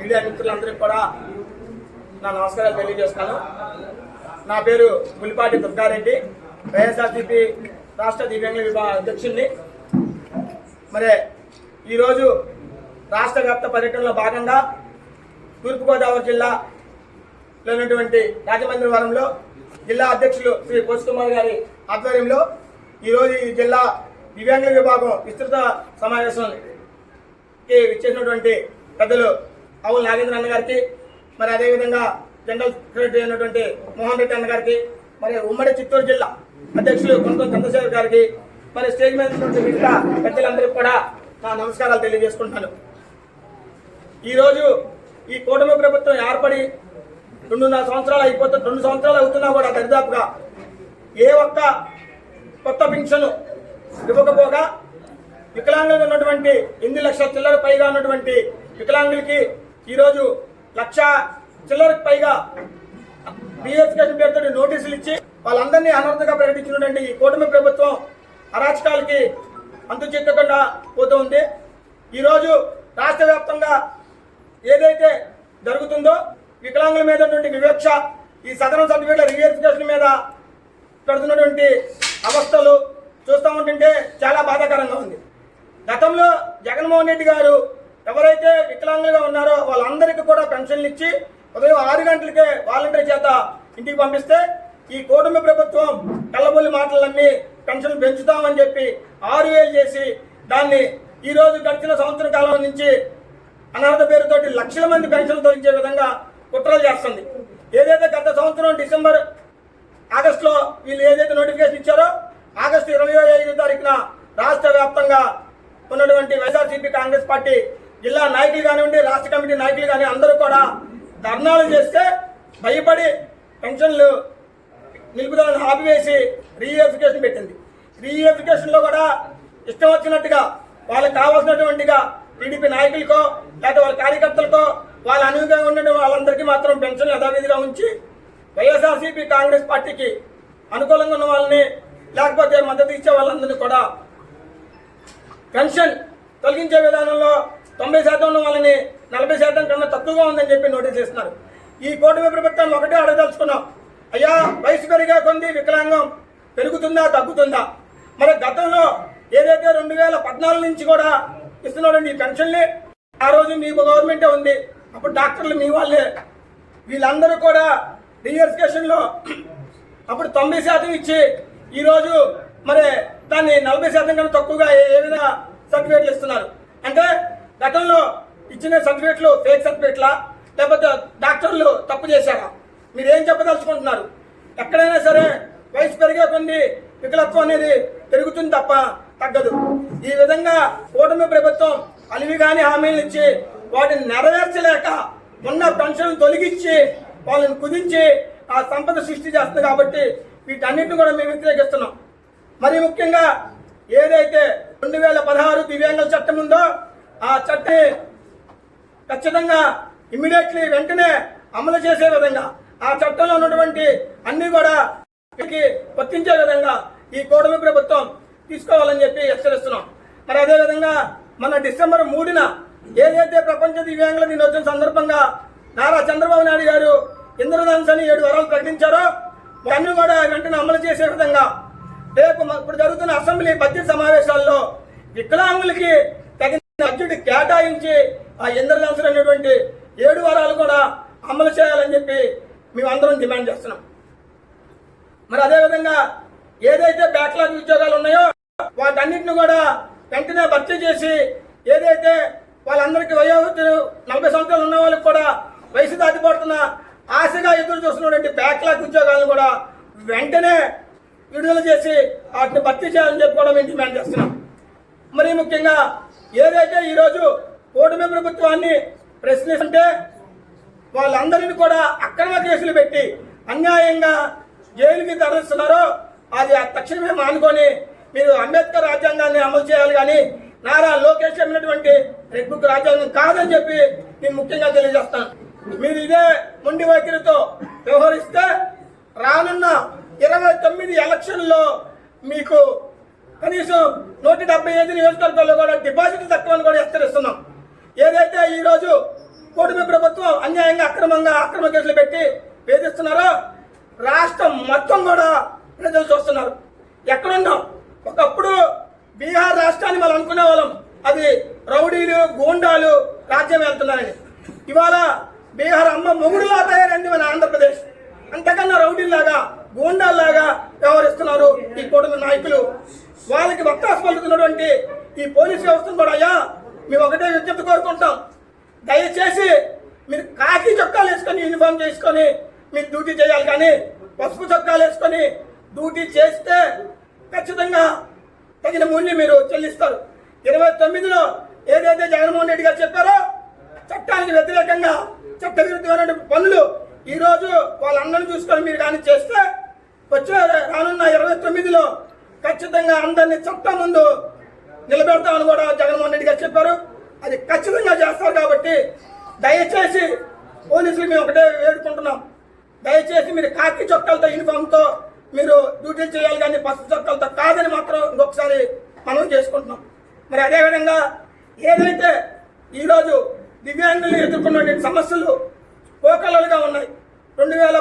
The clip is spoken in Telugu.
మీడియా మిత్రులందరికీ కూడా నా నమస్కారాలు తెలియజేస్తాను నా పేరు పులిపాటి దుర్గారెడ్డి వైఎస్ఆర్సీపీ రాష్ట్ర దివ్యాంగ విభాగ అధ్యక్షుడిని. మరి ఈరోజు రాష్ట్ర వ్యాప్త పర్యటనలో భాగంగా తూర్పుగోదావరి జిల్లాలో ఉన్నటువంటి రాజమండ్రివరంలో జిల్లా అధ్యక్షులు శ్రీ కోసి కుమార్ గారి ఆధ్వర్యంలో ఈరోజు ఈ జిల్లా దివ్యాంగ విభాగం విస్తృత సమావేశంకి ఇచ్చేసినటువంటి పెద్దలు అవుల నాగేంద్ర అన్నగారికి మరి అదేవిధంగా జనరల్ సెక్రటరీ అయినటువంటి మోహన్ రెడ్డి అన్న గారికి మరి ఉమ్మడి చిత్తూరు జిల్లా అధ్యక్షులు కొనుగోలు చంద్రశేఖర్ గారికి మరి స్టేజ్ మీద మిగతా పెద్దలందరికీ కూడా నా నమస్కారాలు తెలియజేసుకుంటాను ఈరోజు ఈ కూటమి ప్రభుత్వం ఏర్పడి రెండున్నర సంవత్సరాలు అయిపోతుంది రెండు సంవత్సరాలు అవుతున్నా కూడా దరిదాపుగా ఏ ఒక్క కొత్త పింఛను ఇవ్వకపోగా వికలాంగులు ఉన్నటువంటి ఎనిమిది లక్షల చిల్లర పైగా ఉన్నటువంటి వికలాంగులకి ఈరోజు లక్ష చిల్లరకు పైగా బిఎస్కేషన్ పేరుతో నోటీసులు ఇచ్చి వాళ్ళందరినీ అనర్థంగా ప్రకటించినటువంటి ఈ కూటమి ప్రభుత్వం అరాచకాలకి అంతు చిక్కకుండా పోతూ ఉంది. ఈరోజు రాష్ట్ర వ్యాప్తంగా ఏదైతే జరుగుతుందో వికలాంగుల మీద వివక్ష ఈ సదనం సర్టిఫికేట్ల రివేరిఫికేషన్ మీద పెడుతున్నటువంటి అవస్థలు చూస్తూ ఉంటుంటే చాలా బాధాకరంగా ఉంది. గతంలో జగన్మోహన్ రెడ్డి గారు ఎవరైతే వికలాంగులుగా ఉన్నారో వాళ్ళందరికీ కూడా పెన్షన్లు ఇచ్చి ఉదయం ఆరు గంటలకే వాలంటీర్ చేత ఇంటికి పంపిస్తే ఈ కూటమి ప్రభుత్వం కళ్ళబొల్లి మాటలు నమ్మి పెన్షన్లు పెంచుతామని చెప్పి ఆరు వేలు చేసి దాన్ని ఈరోజు గడిచిన సంవత్సర కాలం నుంచి అనర్హత పేరుతోటి లక్షల మంది పెన్షన్లు తొలగించే విధంగా కుట్రలు చేస్తుంది. ఏదైతే గత సంవత్సరం డిసెంబర్ ఆగస్టులో వీళ్ళు ఏదైతే నోటిఫికేషన్ ఇచ్చారో ఆగస్టు ఇరవై ఐదు తారీఖున రాష్ట్ర వ్యాప్తంగా ఉన్నటువంటి వైఎస్ఆర్సీపీ కాంగ్రెస్ పార్టీ జిల్లా నాయకులు కానివ్వండి రాష్ట్ర కమిటీ నాయకులు కానీ అందరూ కూడా ధర్నాలు చేస్తే భయపడి పెన్షన్లు నిలుపుదలను ఆపివేసి రీఎఫికేషన్ పెట్టింది. రీఎఫికేషన్లో కూడా ఇష్టం వచ్చినట్టుగా వాళ్ళకి కావాల్సినటువంటిగా టీడీపీ నాయకులకో లేకపోతే వాళ్ళ కార్యకర్తలకో వాళ్ళ అనుగుణంగా ఉండే వాళ్ళందరికీ మాత్రం పెన్షన్ యథావిధిగా ఉంచి వైఎస్ఆర్సీపీ కాంగ్రెస్ పార్టీకి అనుకూలంగా ఉన్న వాళ్ళని లేకపోతే మద్దతు ఇచ్చే వాళ్ళందరినీ కూడా పెన్షన్ తొలగించే విధానంలో తొంభై శాతం వాళ్ళని నలభై శాతం కన్నా తక్కువగా ఉందని చెప్పి నోటీస్ ఇస్తున్నారు ఈ కూటమి ప్రభుత్వాన్ని ఒకటే అడగదలుచుకున్నాం. అయ్యా వయసు పెరిగే కొంది వికలాంగం పెరుగుతుందా తగ్గుతుందా? మరి గతంలో ఏదైతే రెండు వేల పద్నాలుగు నుంచి కూడా ఇస్తున్నాడండి ఈ పెన్షన్లే ఆ రోజు మీ గవర్నమెంటే ఉంది. అప్పుడు డాక్టర్లు మీ వాళ్ళే. వీళ్ళందరూ కూడా రీఎడ్యుకేషన్లో అప్పుడు తొంభై శాతం ఇచ్చి ఈరోజు మరి దాన్ని నలభై శాతం కన్నా తక్కువగా ఏ విధంగా సర్టిఫికేట్లు ఇస్తున్నారు. అంటే గతంలో ఇచ్చిన సర్టిఫికేట్లు ఫేక్ సర్టిఫికేట్లా లేకపోతే డాక్టర్లు తప్పు చేశారా? మీరేం చెప్పదలుచుకుంటున్నారు? ఎక్కడైనా సరే వయసు పెరిగే కొన్ని వికలత్వం అనేది పెరుగుతుంది తప్ప తగ్గదు. ఈ విధంగా కూటమి ప్రభుత్వం అలివి కాని హామీలు ఇచ్చి వాటిని నెరవేర్చలేక ఉన్న పెన్షన్ తొలగించి వాళ్ళని కుదించి ఆ సంపద సృష్టి చేస్తుంది కాబట్టి వీటన్నిటిని కూడా మేము వ్యతిరేకిస్తున్నాం. మరి ముఖ్యంగా ఏదైతే రెండు వేల పదహారు దివ్యాంగుల చట్టం ఉందో ఆ చట్టి ఖచ్చితంగా ఇమ్మీడియట్లీ వెంటనే అమలు చేసే విధంగా ఆ చట్టంలో ఉన్నటువంటి అన్ని కూడా వర్తించే విధంగా ఈ కూటమి ప్రభుత్వం తీసుకోవాలని చెప్పి హెచ్చరిస్తున్నాం. మరి అదేవిధంగా మన డిసెంబర్ మూడున ఏదైతే ప్రపంచ దివ్యాంగుల దినోత్సవం సందర్భంగా నారా చంద్రబాబు నాయుడు గారు ఇంద్రధనుస్ అని ఏడు వరాలు ప్రకటించారో అన్ని కూడా వెంటనే అమలు చేసే విధంగా రేపు ఇప్పుడు జరుగుతున్న అసెంబ్లీ బడ్జెట్ సమావేశాల్లో వికలాంగులకి కేటాయించి ఆ ఇంద్రధనుసులు అనేటువంటి ఏడు వారాలు కూడా అమలు చేయాలని చెప్పి మేమందరం డిమాండ్ చేస్తున్నాం. మరి అదేవిధంగా ఏదైతే బ్యాక్లాగ్ ఉద్యోగాలు ఉన్నాయో వాటన్నిటిని కూడా వెంటనే భర్తీ చేసి ఏదైతే వాళ్ళందరికీ వయోవృద్ధులు నలభై సంవత్సరాలు ఉన్న వాళ్ళకి కూడా వయసు దాటిపోతున్న ఆశగా ఎదురు చూస్తున్నటువంటి బ్యాక్లాగ్ ఉద్యోగాలను కూడా వెంటనే విడుదల చేసి వాటిని భర్తీ చేయాలని చెప్పి కూడా మేము డిమాండ్ చేస్తున్నాం. మరి ముఖ్యంగా ఏదైతే ఈరోజు కూటమి ప్రభుత్వాన్ని ప్రశ్నిస్తుంటే వాళ్ళందరినీ కూడా అక్రమ కేసులు పెట్టి అన్యాయంగా జైలుకి తరలిస్తున్నారో అది ఆ తక్షణమే మానుకొని మీరు అంబేద్కర్ రాజ్యాంగాన్ని అమలు చేయాలి కానీ నారా లోకేష్ చెప్పినటువంటి రెడ్ బుక్ రాజ్యాంగం కాదని చెప్పి నేను ముఖ్యంగా తెలియజేస్తాను. మీరు ఇదే మొండి వైఖరితో వ్యవహరిస్తే రానున్న ఇరవై తొమ్మిది ఎలక్షన్లో మీకు కనీసం నూట డెబ్బై ఐదు నియోజకవర్గాల్లో కూడా డిపాజిట్ తక్కువని కూడా హెచ్చరిస్తున్నాం. ఈరోజు కూటమి ప్రభుత్వం అన్యాయంగా అక్రమంగా అక్రమ కేసులు పెట్టి వేధిస్తున్నారో రాష్ట్రం మొత్తం కూడా ప్రజలు చూస్తున్నారు. ఎక్కడున్నాం? ఒకప్పుడు బీహార్ రాష్ట్రాన్ని మనం అనుకునే వాళ్ళం. అది రౌడీలు గోండాలు రాజ్యం వెళ్తున్నారని ఇవాళ బీహార్ అమ్మ మొగుడులా తయారైంది మన ఆంధ్రప్రదేశ్. అంతకన్నా రౌడీల్లాగా గోండాల్లాగా వ్యవహరిస్తున్నారు ఈ కూటమి నాయకులు. వాళ్ళకి వక్తాసు పలుకుతున్నటువంటి ఈ పోలీస్ వ్యవస్థను కూడా అయ్యా మేము ఒకటే విజ్ఞప్తి కోరుకుంటాం. దయచేసి మీరు కాకి చొక్కాలు వేసుకొని యూనిఫామ్ చేసుకొని మీరు డ్యూటీ చేయాలి కానీ పసుపు చొక్కాలు వేసుకొని డ్యూటీ చేస్తే ఖచ్చితంగా తగిన మూల్యం మీరు చెల్లిస్తారు. ఇరవై తొమ్మిదిలో ఏదైతే జగన్మోహన్ రెడ్డి గారు చెప్పారో చట్టానికి వ్యతిరేకంగా చట్ట విరుద్ధమైన పనులు ఈరోజు వాళ్ళందరినీ చూసుకొని మీరు కానీ చేస్తే వచ్చే రానున్న ఇరవై తొమ్మిదిలో ఖచ్చితంగా అందరినీ చట్టం ముందు నిలబెడతామని కూడా జగన్మోహన్ రెడ్డి గారు చెప్పారు. అది ఖచ్చితంగా చేస్తారు కాబట్టి దయచేసి పోలీసులు మేము ఒకటే వేడుకుంటున్నాం. దయచేసి మీరు కాకి చొక్కాలతో యూనిఫామ్తో మీరు డ్యూటీలు చేయాలి కానీ పసుపు చొక్కాలతో కాదని మాత్రం ఇంకొకసారి మనం చేసుకుంటున్నాం. మరి అదేవిధంగా ఏదైతే ఈరోజు దివ్యాంగులు ఎదుర్కొన్నటువంటి సమస్యలు కోకలలుగా ఉన్నాయి. రెండు వేల